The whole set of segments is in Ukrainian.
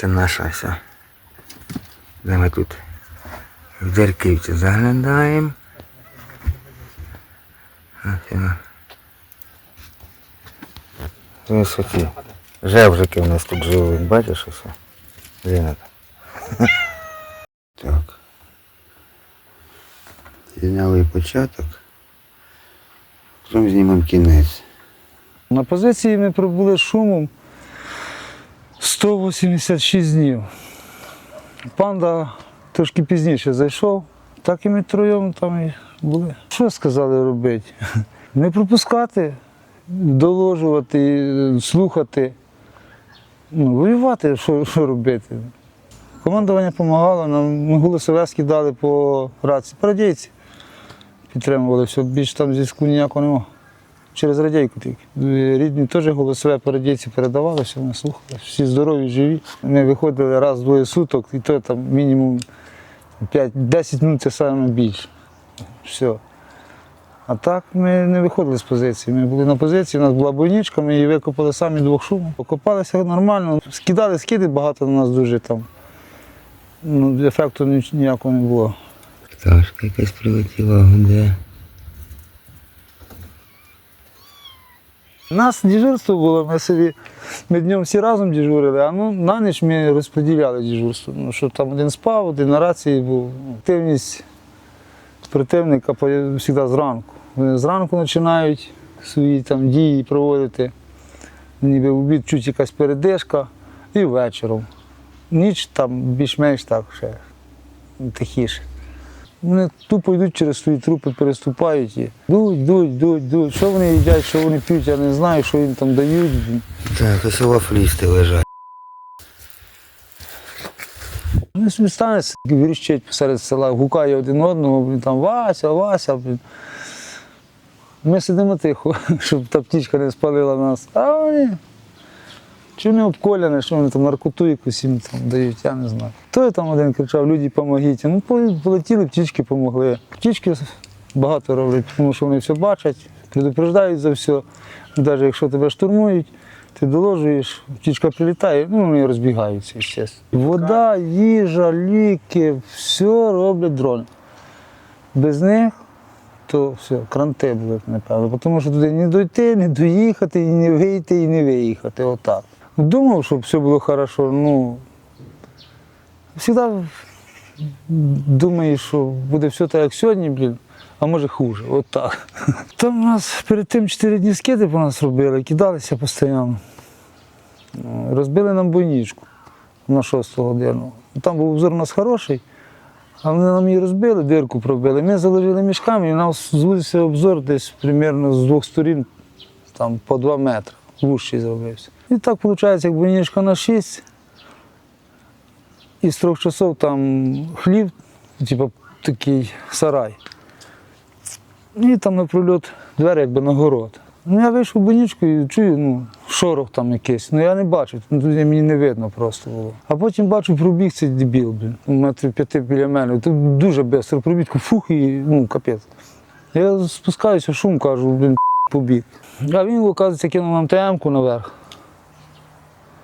Це наша вся. Де ми тут в дзерківці заглядаємо. Ось вона. Жевжики у нас тут живуть, бачиш ось? Зіната. Так. Зняли початок. Потім знімемо кінець. На позиції ми пробули з шумом 186 днів. Панда трошки пізніше зайшов, так і ми троєм там і були. Що сказали робити? Не пропускати, доложувати, слухати, ну, воювати, що, що робити. Командування допомагало, нам ми голосове скидали по рації, по. Підтримували все, більше там зв'язку ніякого немає. Через радійку тільки. Рідні теж голосове по радійці передавали, вони слухали. Всі здорові, живі. Ми виходили раз двоє суток, і то там мінімум 5-10 минут це саме більше. Все. А так ми не виходили з позиції. Ми були на позиції, у нас була бойничка, ми її викопали самі двох шумом. Окопалися нормально, скидали скиди, багато на нас дуже там. Ну, ефекту ніякого не було. Пташка якась прилетіла, гуде. Нас дежурство було, ми собі ми днем всі разом дежурили, а ну, на ніч ми розподіляли дежурство. Ну, щоб там один спав, один на рації був. Активність противника завжди зранку. Вони зранку починають свої там дії проводити. Ніби в обід чуть якась передишка і вечором. Ніч там більш-менш так ще тихіше. Вони тупо йдуть через свої трупи, переступають і дуть, дуть, дуть, дуть. Що вони їдять, що вони п'ють, я не знаю, що їм там дають. Так, ось вафлісти лежать. Вони собі стануть, віріщать посеред села, гукає один одного, блін, там Вася, Вася. Блін. Ми сидимо тихо, щоб та птічка не спалила нас. А вони. Чи вони обколяні, що вони там наркоту якусь їм там дають, я не знаю. Той там один кричав, люди помогіть. Ну, полетіли, птічки допомогли. Птічки багато роблять, тому що вони все бачать, предупреждають за все. Навіть якщо тебе штурмують, ти доложуєш, птічка прилітає, ну вони розбігаються, звісно. Вода, їжа, ліки, все роблять дрони. Без них то все, кранти були, напевно. Тому що туди не дойти, не доїхати, і не вийти, і не виїхати. Отак. Думав, щоб все було хорошо, ну завжди думаєш, що буде все так, як сьогодні, блін, а може хуже. Отак. Там у нас перед тим 4 дні скиди по нас робили, кидалися постійно. Розбили нам бойничку на 6 годину. Там був обзор у нас хороший, а вони нам її розбили, дирку пробили. Ми заложили мішками, і у нас звузився обзор десь примерно з двох сторін, там по 2 метри, вущий зробився. І так виходить, як бойничка на 6, і з трьох часов там хлів, типу такий сарай. І там на прольот двері якби на город. Ну, я вийшов в і чую, ну, шорох там якийсь. Ну я не бачив, ну, тоді мені не видно просто було. А потім бачу, пробіг цей дебіл, блін, метрів п'яти біля мене. Тут дуже швидко пробіг, фух і ну, капець. Я спускаюся, шум кажу, блін, побіг. А він, оказується, кинув нам ТМ-ку наверх.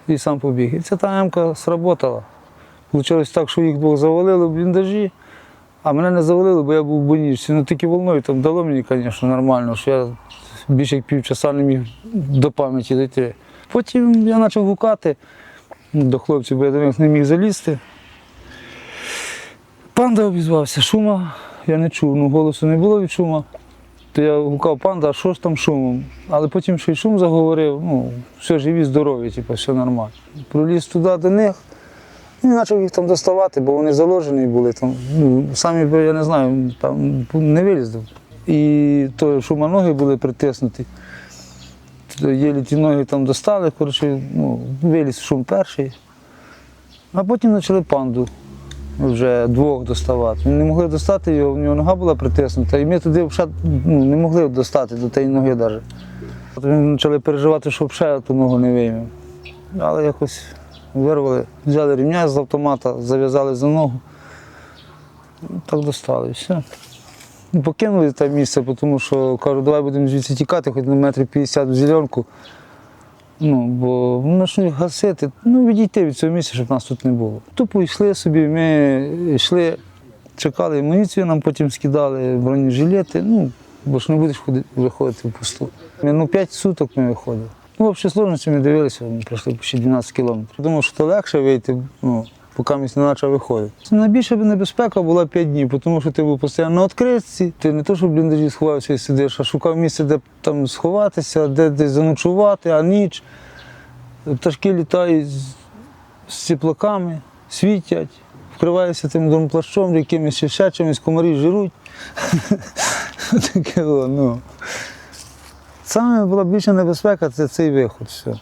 І сам побіг. І ця ТМ-ка сработала. Получилось так, що їх двох завалили в бліндажі. А мене не завалили, бо я був в больничці. Ну тільки волною там дало мені, звісно, нормально, що я більше як півчаса не міг до пам'яті дійти. Потім я почав гукати до хлопців, бо я до них не міг залізти. Панда обізвався, шума я не чув, ну голосу не було від шума. То я гукав панда, а що ж там шумом? Але потім ще й шум заговорив, ну, все живі, здорові, типу, все нормально. Проліз туди до них. І почав їх там доставати, бо вони заложені були там. Ну, самі, я не знаю, там не вилізли. І то шумоноги були притиснуті. Єлі ті ноги там достали, коротше, ну, виліз шум перший. А потім почали панду вже двох доставати. Ми не могли достати його, в нього нога була притиснута, і ми туди ну, не могли достати до тієї ноги навіть. Ми почали переживати, що ще ту ногу не виймемо. Але якось вирвали, взяли рівня з автомата, зав'язали за ногу. Ну, Так достали і все. Ну, Покинули те місце, тому що кажу, давай будемо звідси тікати, хоч на метрів 50 в зеленку. Ну, бо почнуть гасити, ну відійти від цього місця, щоб нас тут не було. Тупо йшли собі, ми йшли, чекали амуніцію, нам потім скидали бронежилети, ну, бо ж не будеш ходити, виходити в пусту. Ми, Ну, 5 суток ми виходили. Ну, в общій сложності ми дивилися, ми пройшли ще 12 кілометрів. Думав, що то легше вийти, ну, поки місць не почав виходити. Найбільша небезпека була 5 днів, тому що ти був постійно на відкритці, ти не то, що в бліндажі сховався і сидиш, а шукав місце, де там сховатися, де десь заночувати, а ніч. Пташки літають з, ціплаками, світять, вкриваються тим дромплащом, якимись ще чимось, комарі жируть. Таке, ну. Саме була більша небезпека це цей виход. Все.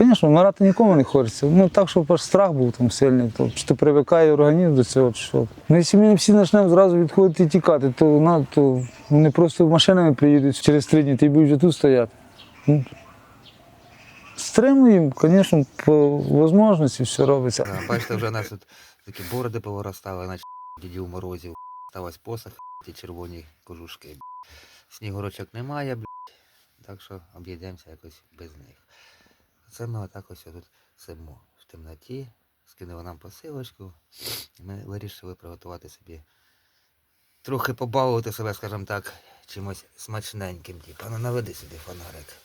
Звісно, вмирати нікому не хочеться. Ну так, щоб аж страх був там сильний, то чи то привикає організм до цього, що. Ну, якщо ми всі почнемо зразу відходити і тікати, то, на, то вони просто машинами приїдуть через три дні, ти будеш вже тут стояти. Ну, Стримуємо, звісно, по можливості все робиться. Да, бачите, вже тут такі бороди повиростали, наче дідів морозів, сталась посах, ті червоні кожушки. Снігурочок немає, так що об'їдемося якось без них. Це ми отак ось тут сидимо в темноті, скинули нам посилочку, ми вирішили приготувати собі трохи побалувати себе, скажімо так, чимось смачненьким. Типа, ну наведи сюди фонарик.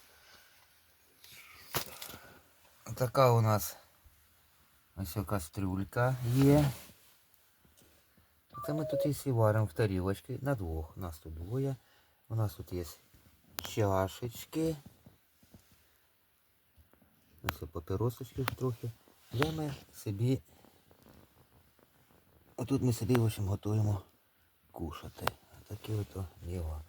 Така у нас Ось кастрюлька є. Це ми тут і всі варимо в тарілочки на двох. У Нас тут двоє. У нас тут є чашечки. Ось папіросочків трохи. Де ми собі. А тут ми собі в общем, готуємо кушати. Такі ото діла.